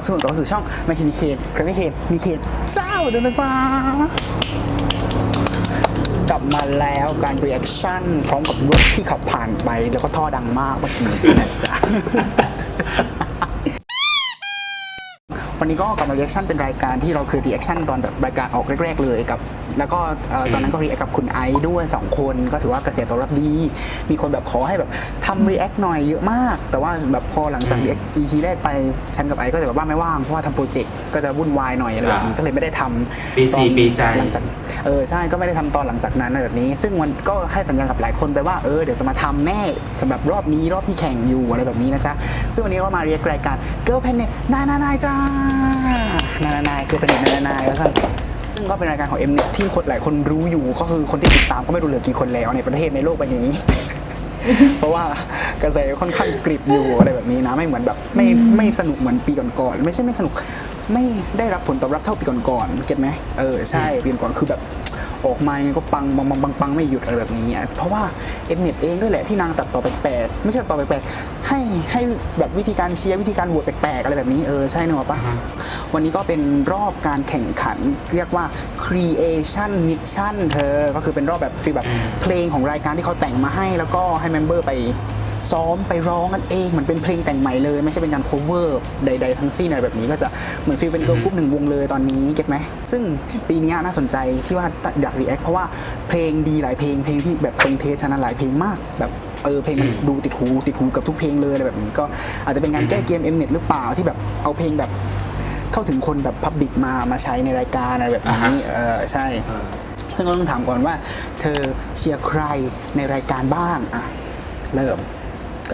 นับสนุนต่อสู่ช่องมาคิมีเคนใครไม่เคนมีเคนเจ้าเดินนะจ้ากลับมาแล้วการรีแอคชั่นพร้อมกับรถที่ขับผ่านไป แล้วก็ท่อดังมากเมื่อกี้นะจ๊ะวันนี้ก็กลับมารีแอคชั่นเป็นรายการที่เราเคยรีแอคชั่นตอนแบบรายการออกแรก ๆ เลยกับแล้วก็เอ่อตอนนั้นก็รีแอคกับคุณไอซ์ด้วย 2 คนก็ถือว่ากระแสตอบรับดี มีคนแบบขอให้แบบทำรีแอคหน่อยเยอะมาก แต่ว่าแบบพอหลังจากรีแอค EP แรกไปฉันกับไอซ์ก็จะแบบว่าไม่ว่างเพราะว่าทำโปรเจกต์ก็จะวุ่นวายหน่อยอะไรแบบนี้ก็เลยไม่ได้ทำปีสี่ตอนปีใจ หลังจาก เออใช่ก็ไม่ได้ทำตอนหลังจากนั้นอะไรแบบนี้ ซึ่งมันก็ให้สัญญากับหลายคนไปว่าเออเดี๋ยวจะมาทำแน่สำหรับรอบนี้รอบที่แข่งอยู่อะไรแบบนี้นะจ๊ะ ซึ่งวันนี้ก็มาเรียกรายการ Girl Planet นายนายนายจ้านายนายนาย Girl Planet นายนายนายแล้วกัน ซึ่งก็เป็นรายการของเอ็มเน็ตที่คนหลายคนรู้อยู่ก็คือคนที่ติดตามก็ไม่รู้เหลือกี่คนแล้วในประเทศในโลกใบนี้ เพราะว่ากระแสค่อนข้างกริบอยู่อะไรแบบนี้นะไม่เหมือนแบบไม่ไม่สนุกเหมือนปีก่อนๆไม่ใช่ไม่สนุกไม่ได้รับผลตอบรับเท่าปีก่อนๆเก็ตไหมเออใช่ปีก่อนคือแบบ ออกมายังไงก็ปังปังปังปังปังไม่หยุดอะไรแบบนี้อะเพราะว่าเอ็มเน็ตเองด้วยแหละที่นางตัดต่อแปลกๆไม่ใช่ตัดต่อแปลกๆให้ให้แบบวิธีการเชียร์วิธีการโหวตแปลกๆอะไรแบบนี้เออใช่เนอะปะอ่าฮะวันนี้ก็เป็นรอบการแข่งขันเรียกว่า creation mission เธอก็คือเป็นรอบแบบฟีลแบบเพลงของรายการที่เขาแต่งมาให้แล้วก็ให้เมมเบอร์ไป ซ้อมไปร้องกันเองเหมือนเป็นเพลงแต่งใหม่เลย ไม่ใช่เป็นการ cover ใด ๆ ทั้งสิ้นอะไรแบบนี้ก็จะเหมือนฟีลเป็นเกิร์ลกรุ๊ปหนึ่งวงเลยตอนนี้เก็ตไหมซึ่งปีนี้น่าสนใจที่ว่าอยาก react เพราะว่าเพลงดีหลายเพลงเพลงที่แบบตรงเทสชนะหลายเพลงมากแบบเออเพลงมันอืมดูติดหูติดหูกับทุกเพลงเลยอะไรแบบนี้ก็อาจจะเป็นการแก้เกม Mnet หรือเปล่าที่แบบเอาเพลงแบบเข้าถึงคนแบบพับบิกมามาใช้ในรายการอะไรแบบอ่านี้ฮะเออใช่เออซึ่งก็ต้องถามก่อนว่า เธอเชียร์ใครในรายการบ้างอะเริ่ม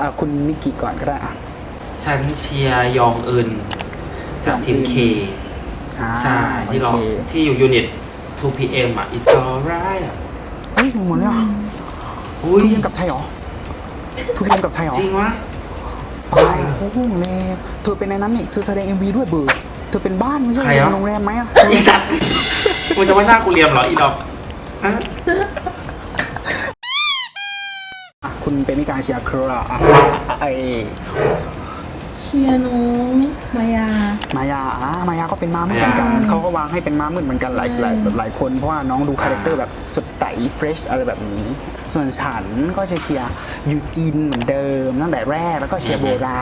อะคุณนิกกี้ก่อนก็ได้อะฉันเชียร์ยองอึนจากทีมยองอึนเคอ่าใช่ที่ร้องโอเคที่อยู่ยูนิต 2PM อะ It's alright อะเฮ้ยเสียงเหมือนเลยอะอุ้ยทุเรียนกับไทยเหรอทุเรียนกับไทยเหรอจริงวะ ตายโอ้โหเลยเธอเป็นในนั้นนี่ซื้อแสดง MV ด้วยเบอร์เธอเป็นบ้านไม่ใช่ใครอะโรงแรมไหมอะอีสัตว์มึงจะว่าหน้ากูเรียมเหรออีดอกฮะ อะ คุณเป็นมิการเชียร์คราอะไอเชียร์น้องมายา มายาอ่ามายาก็เป็นม้ามืดเหมือนกันเขาก็วางให้เป็นม้ามืดเหมือนกันหลายหลายแบบหลายคนเพราะว่าน้องดูคาแรคเตอร์แบบสดใสเฟรชอะไรแบบนี้ ส่วนฉันก็จะเชียร์ยูจินเหมือนเดิมตั้งแต่แรกแล้วก็เชียร์โบรา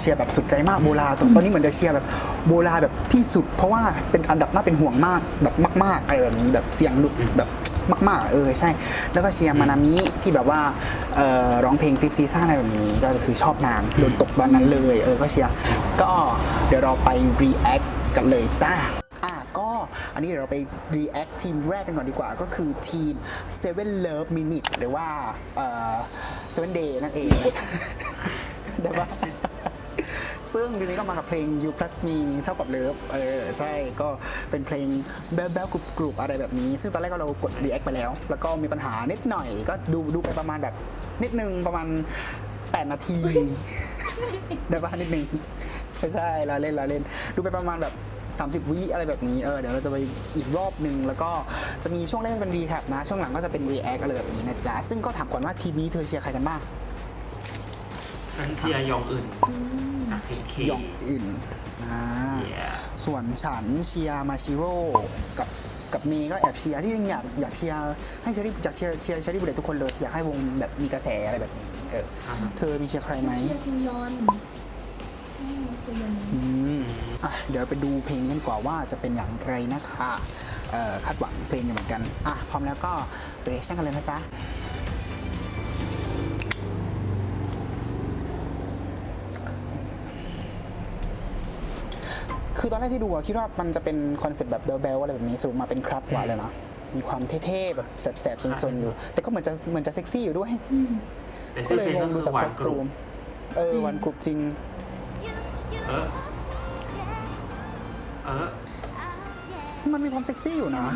เชียร์แบบสุดใจมากโบราตอนตอนนี้เหมือนจะเชียร์แบบโบราแบบที่สุด เพราะว่าเป็นอันดับน่าเป็นห่วงมากแบบมาก ๆอะไรแบบนี้แบบเสียงหลุดแบบ มากๆ เออใช่ แล้วก็เชียร์มานามิที่แบบว่าเอ่อร้องเพลงฟิฟซีซ่าอะไรแบบนี้ ก็คือชอบนางโดนตกตอนนั้นเลยเออก็เชียร์ก็เดี๋ยวเราไป react กันเลยจ้าอะก็อันนี้เดี๋ยวเราไป react ทีมแรกกันก่อนดีกว่า ก็คือทีม Seven Love Minute หรือว่าเอ่อ Seven Day นั่นเอง ได้ปะ ซึ่งทีนี้ก็มากับเพลง You Plus Me เท่ากับ Love เออใช่ก็เป็นเพลงแบ๊วๆกรุบๆอะไรแบบนี้ ซึ่งตอนแรกก็เรากด react ไปแล้ว แล้วก็มีปัญหานิดหน่อย ก็ดูดูไปประมาณแบบนิดนึงประมาณ 8 นาที ได้ปะนิดนึงไม่ใช่เราเล่นเราเล่น ดูไปประมาณแบบ 30 วิอะไรแบบนี้ เออ เดี๋ยวเราจะไปอีกรอบหนึ่ง แล้วก็จะมีช่วงแรกเป็นรีแคปนะ ช่วงหลังก็จะเป็น react อะไรแบบนี้นะจ๊ะ ซึ่งก็ถามก่อนว่าทีมนี้เธอเชียร์ใครกันบ้าง ฉันเชียร์ยองอึน จากทีมเคยองอื่นอ่า Yeah ส่วนฉันเชียร์มาชิโร่กับกับเมย์ก็แอบเชียร์ที่จริงอยากอยากเชียร์ให้เชอรี่อยากเชียร์เชียร์เชอรี่บุเรตทุกคนเลย อยากให้วงแบบมีกระแสอะไรแบบนี้เอออ่าฮะเธอมีเชียร์ใครไหมเชียร์คุยอนอืมคุยอนอืมอะเดี๋ยวไปดูเพลงนี้กันกว่าว่าจะเป็นอย่างไรนะคะเอ่อคาดหวังเพลงอยู่เหมือนกันอะพร้อมแล้วก็เรียกชั่นกันเลยนะจ๊ะ คือตอนแรกที่ดูอะคิดว่ามันจะเป็นคอนเซ็ปต์แบบเบลๆอะไรแบบนี้สรุปมาเป็นครับกว่าเลยนะมีความเท่ๆแบบแสบๆซนๆอยู่ แต่ก็เหมือนจะเหมือนจะเซ็กซี่อยู่ด้วยแต่ก็ชื่อเลยเพลงงงก็ดูคือจากหวาคอนสกรุตูบมเออวันกรุ๊ปจริงเออเออมันมีความเซ็กซี่อยู่นะ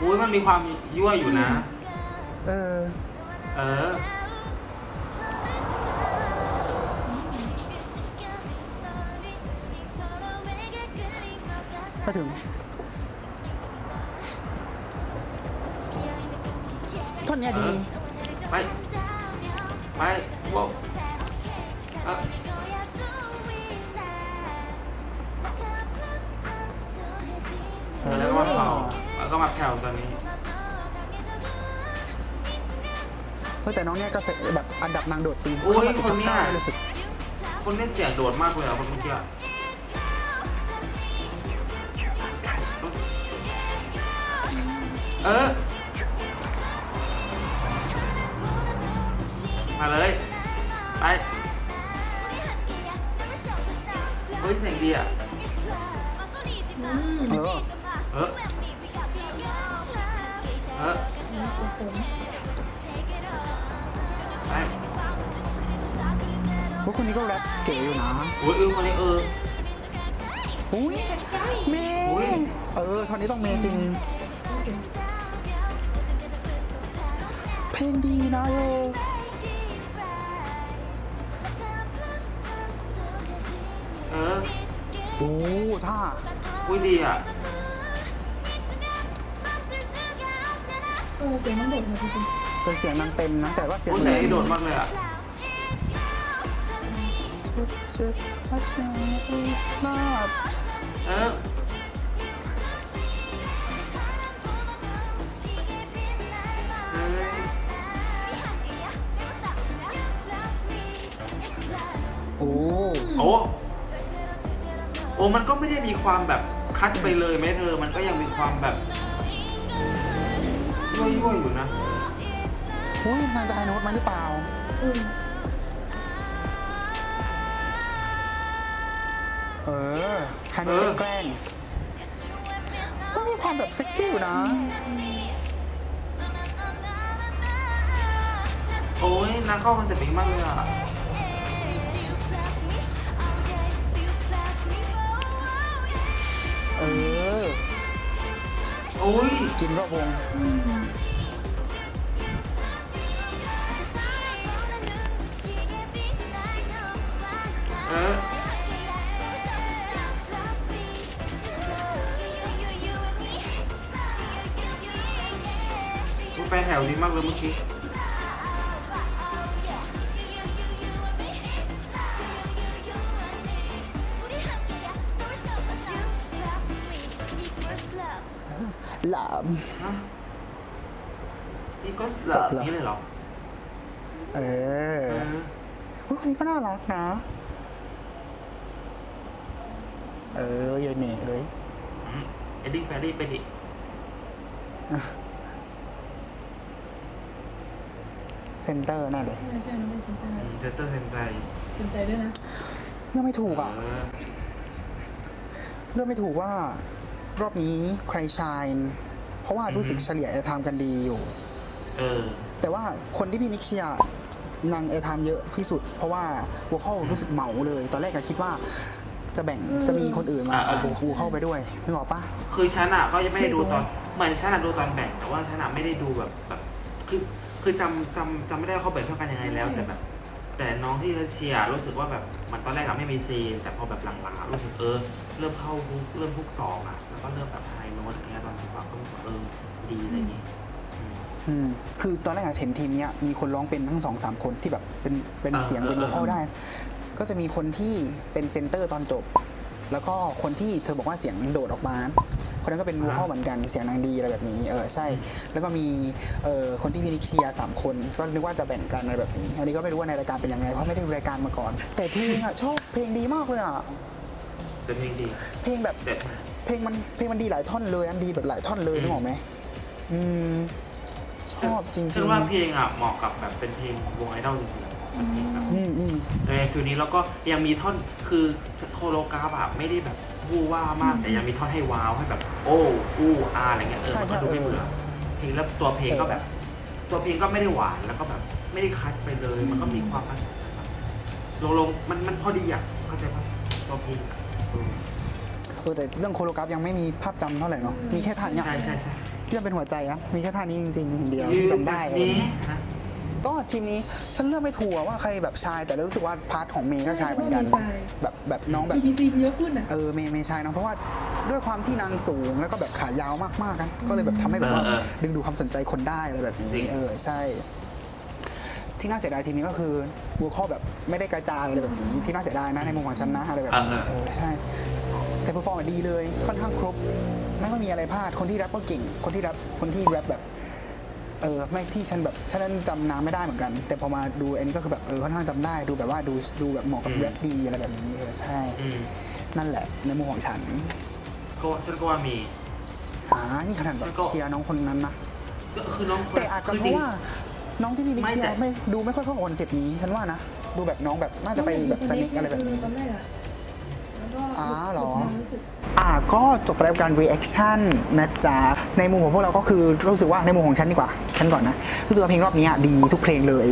อุ้ยมันมีความยั่วอยู่นะ เออ เออ ถึง ท่อนเนี้ยดี ไป ไปโว้วเอ้อแล้วก็าเผาแล้วก็มาแผ่วตอนนี้ฮ้แต่น้องเนี้ยก็แบบอันดับนางโดดจริงโอ้ยคนเนี้ยคนนี้นเสียงโดดมากเลยอะคนเมื่อกี้ เออ มาเลย ไปเฮ้ยเสียงดีอะอืมเออเออ เออโอ้โหไปพวกคนนี้ก็แรปเก๋อยู่นะโอ้ยเออคนนี้เออ อุ้ยเมอุ๊ยย์เออตอนนี้ต้องเมย์จริง เพลงดีนะเออเออโอ้ท่าอุ้ยดีอะเออเสียงมันโดดมาจริงเป็นเสียงนางเต็มนะ แต่ว่าเสียงอุ้ยเสียงนี่โดดมากเลยอะเออเอ โอ้โอ้โอ้มันก็ไม่ได้มีความแบบคัดไปเลยไหมเธอ มันก็ยังมีความแบบย่อยๆอยู่นะ อุ้ยนางจะไฮโน้ตมาหรือเปล่าๆเออเออไฮโน้ตจะแกล้งก็มีความแบบเซ็กซี่อยู่นะ โอ้ยนางเข้าคอนเซ็ปต์นี้มากเลยอะ ออโอ้ยกินรอบวงเออกูไปแถวดีมากเลยเมื่อกี้ หลาม ฮะนี่ก็หจลับบเหรอ นี้เลยเหรอเออเออเฮ้ยคนนี้ก็น่ารักนะ เออยายเมย์เอ้ยเอ็ดดิ้งแฟรี่ไปดิเซนเตอร์น่าเลยใช่ใช่น้องเป็นสนใจเซนเตอร์เซนใจสนใจด้วยนะ เลือกไม่ถูกอะ เออเลือกไม่ถูกว่า รอบนี้ใครชายเพราะว่ารู้สึกเฉลี่ยแอร์ไทม์กันดีอยู่เออแต่ว่าคนที่พี่นิกเชียร์นางแอร์ไทม์เยอะที่สุด เพราะว่าวัวเข้ารู้สึกเหมาเลย ตอนแรกก็คิดว่าจะแบ่งอืมจะมีคนอื่นมาอ่าเอาอ่าวัวเข้าไปด้วยนึกออกปะคือฉันอะก็ยังไม่ได้ดูไม่ดูตอนเหมือนฉันอะดูตอนแบ่งแต่ว่าฉันอะไม่ได้ดูแบบแบบคือคือจำจำจำไม่ได้ว่าเขาแบ่งเท่ากันยังไงแล้วแต่แบบ แต่น้องที่เชียร์รู้สึกว่าแบบมันตอนแรกอะไม่มีซีน แต่พอแบบหลังๆอะรู้สึกเออเริ่มเข้าฮุกเริ่มฮุกสองอะแล้วก็เริ่มแบบไฮโน้ตอะไรเงี้ยตอนจังหวะก็รู้สึกว่าเออดีอะไรอย่างงี้อืม อืมคือตอนแรกอะเห็นทีมเนี้ยมีคนร้องเป็นทั้งสองสามคนที่แบบเป็นเป็นอ่าเสียงเป็นเออวัวเข้าเออได้ ก็จะมีคนที่เป็นเซนเตอร์ตอนจบ แล้วก็คนที่เธอบอกว่าเสียงโดดออกมา คนนั้นก็เป็นวัวเข้าเหมือนกันเสียงนางดีอะไรแบบนี้เออใช่ แล้วก็มีเอ่อคนที่พินิกเชียร์สามคนก็นึกว่าจะแบ่งกันอะไรแบบนี้ อันนี้ก็ไม่รู้ว่าในรายการเป็นยังไงเพราะไม่ได้ดูรายการมาก่อน แต่เพลงอะชอบเพลงดีมากเลยอะแต่เพลงดีเพลงแบบเด็ดเพลงมันเพลงมันดีหลายท่อนเลยอันดีแบบหลายท่อนเลยอืมนึกออกไหมอืมชอบจริงซึ่งว่าเพลงอะเหมาะกับแบบเป็นเพลงวงไอดอลจริงๆมันเพลงแบบๆอืมอืมในฟิลนี้แล้วก็ยังมีท่อนคือโคโลกราฟอะไม่ได้แบบ วู่ว่ามากแต่ยังมีท่อนให้ว้าวให้แบบ โอ้อู้อาอะไรเงี้ยเออมันก็ดูไม่เบื่อเพลงแล้วตัวเพลงก็แบบ ตัวเพลงก็ไม่ได้หวานแล้วก็แบบไม่ได้คัดไปเลย มันก็มีความผสมแบบลงลงๆมันมันพอดีอะเข้าใจป่ะตัวเพลงอะเออเออแต่เรื่องโคโรกราฟยังไม่มีภาพจำเท่าไหร่เนาะมีแค่ท่าเนี้ยใช่ใช่ใช่ที่มันเป็นหัวใจอะมีแค่ท่านี้จริงๆอย่างเดียวที่จำได้นี้นะ ก็ทีมนี้ฉันเลือกไม่ถูกอะว่าใครแบบชาย แต่รู้สึกว่าพาร์ทของเมย์ก็ชายเหมือนกันใช่แบบแบบน้องแบคืบอมีซีนเยอะขึ้นอะเออเมย์เมย์ชายเนอะเพราะว่าด้วยความที่นางสูงแล้วก็แบบขายาวมากๆกัน ก็เลยแบบทำให้แบบว่าเออเออดึงดูดความสนใจคนได้อะไรแบบนี้จริงเออใช่ที่น่าเสียดายทีมนี้ก็คือวัวข้อแบบไม่ได้กระจายอะไรแบบนี้ที่น่าเสียดายนะในมุมของฉันนะอะไรแบบนี้เออใช่ แต่เพอร์ฟอร์มดีเลยค่อนข้างครบ ไม่ค่อยมีอะไรพลาดคนที่แรปก็เก่ง คนที่แรปคนที่แรปแบบ เออไม่ที่ฉันแบบฉันนั้นจำนามไม่ได้เหมือนกัน แต่พอมาดูอันนี้ก็คือแบบเออค่อนข้างจำได้ดูแบบว่าดูดูแบบเหมาะกับอืมแรปดีอะไรแบบนี้เออใช่ อืมนั่นแหละในมุมของฉันก็ฉันก็ว่ามี อ่านี่ขนาดแบฉับนก็เชียร์น้องคนนั้นนะ ก็คือน้องคนแต่อาจจะคืเพริงราะว่าน้องที่มีดิไม่เชียแต่ ร์ไม่ดูไม่ค่อยเข้ากับคอนเซ็ปต์นี้ ฉันว่านะ ดูแบบน้องแบบน่าจะไปแบบสนิกอะไรแบบนี้ตอนแรกอะแล้ว ก็อ๋อเหรอ ความรู้สึก อ่าก็จบไปแล้วกับการ reaction นะจ๊ะ ในมุมของพวกเราก็คือรู้สึกว่าในมุมของฉันดีกว่าฉันก่อนนะ รู้สึกว่าเพลงรอบนี้อะดีทุกเพลงเลย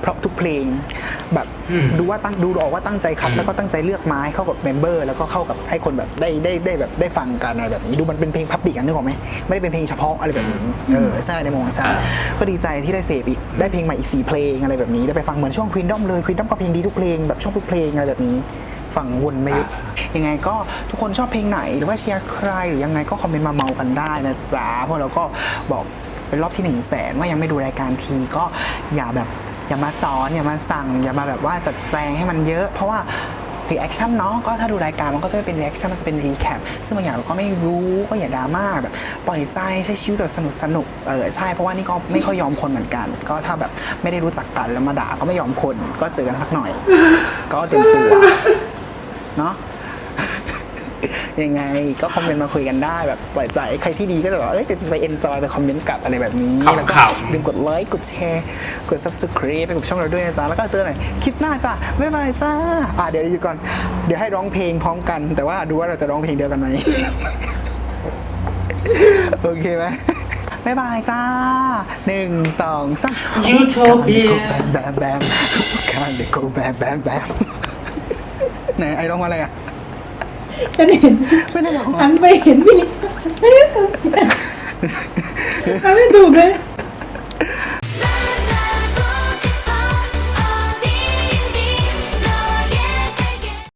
เพราะทุกเพลงแบบอืมดูว่าตั้งดูออกว่าตั้งใจคัดอืม แล้วก็ตั้งใจเลือกไม้เข้ากับเมมเบอร์แล้วก็เข้ากับให้คนแบบได้ได้ได้แบบได้ฟังกันอะไรแบบนี้ดูมันเป็นเพลงพับบิกอันนึกออกไหมไม่ได้เป็นเพลงเฉพาะอะไรแบบนี้เออใช่ในมุมของฉัน ก็ดีใจที่ได้เสพอีกได้เพลงใหม่อีกสี่เพลงอะไรแบบนี้ได้ไปฟังเหมือนช่วงควีนดอมเลยควีนดอมก็เพลงดีทุกเพลงแบบชอบทุกเพลงอะไรแบบนี้ ฟังวนไม่หยุดยังไงก็ทุกคนชอบเพลงไหนหรือว่าเชียร์ใครหรือยังไงก็คอมเมนต์มาเมากันได้นะจ๊ะพวกเราก็บอกเป็นรอบที่หนึ่งแสนว่ายังไม่ดูรายการทีก็อย่าแบบอย่ามาสอนอย่ามาสั่ง อย่ามาแบบว่าจัดแจงให้มันเยอะ เพราะว่ารีแอคชั่นเนาะก็ถ้าดูรายการมันก็จะไม่เป็นรีแอคชั่นมันจะเป็นรีแคปซึ่งบางอย่างเราก็ไม่รู้ก็อย่าดราม่าแบบปล่อยใจใช้ชีวิตแบบสนุกสนุกๆเออใช่เพราะว่านี่ก็ไม่ค่อยยอมคนเหมือนกัน ก็ถ้าแบบไม่ได้รู้จักกันแล้วมาด่าก็ไม่ยอมคนก็เจอกันสักหน่อย ก็เต็มตัว เนาะยังไงก็คอมเมนต์มาคุยกันได้แบบปล่อยใจใครที่ดีก็จะแบบเอ้ยจะไปเอนจอยไปคอมเมนต์กลับอะไรแบบนี้ขำๆแล้วก็ลืมกดไลค์กดแชร์กด subscribe ไปกับช่องเราด้วยนะจ๊ะแล้วก็เจอหน่อยคลิปหน้าจ้ะบ๊ายบายจ้าอะเดี๋ยวหยุดก่อน เดี๋ยวให้ร้องเพลงพร้อมกัน แต่ว่าดูว่าเราจะร้องเพลงเดียวกันไหมโอเคไหมบ๊ายบายจ้าหนึ่งสองสาม Utopia แบมแบมการเด็กโกแบมแบมแบม ไหนไอ้ร้องว่าอะไรอะฉันเห็นไม่ได้ร้องหันไปเห็นพี่ทำไม่ถูกเลย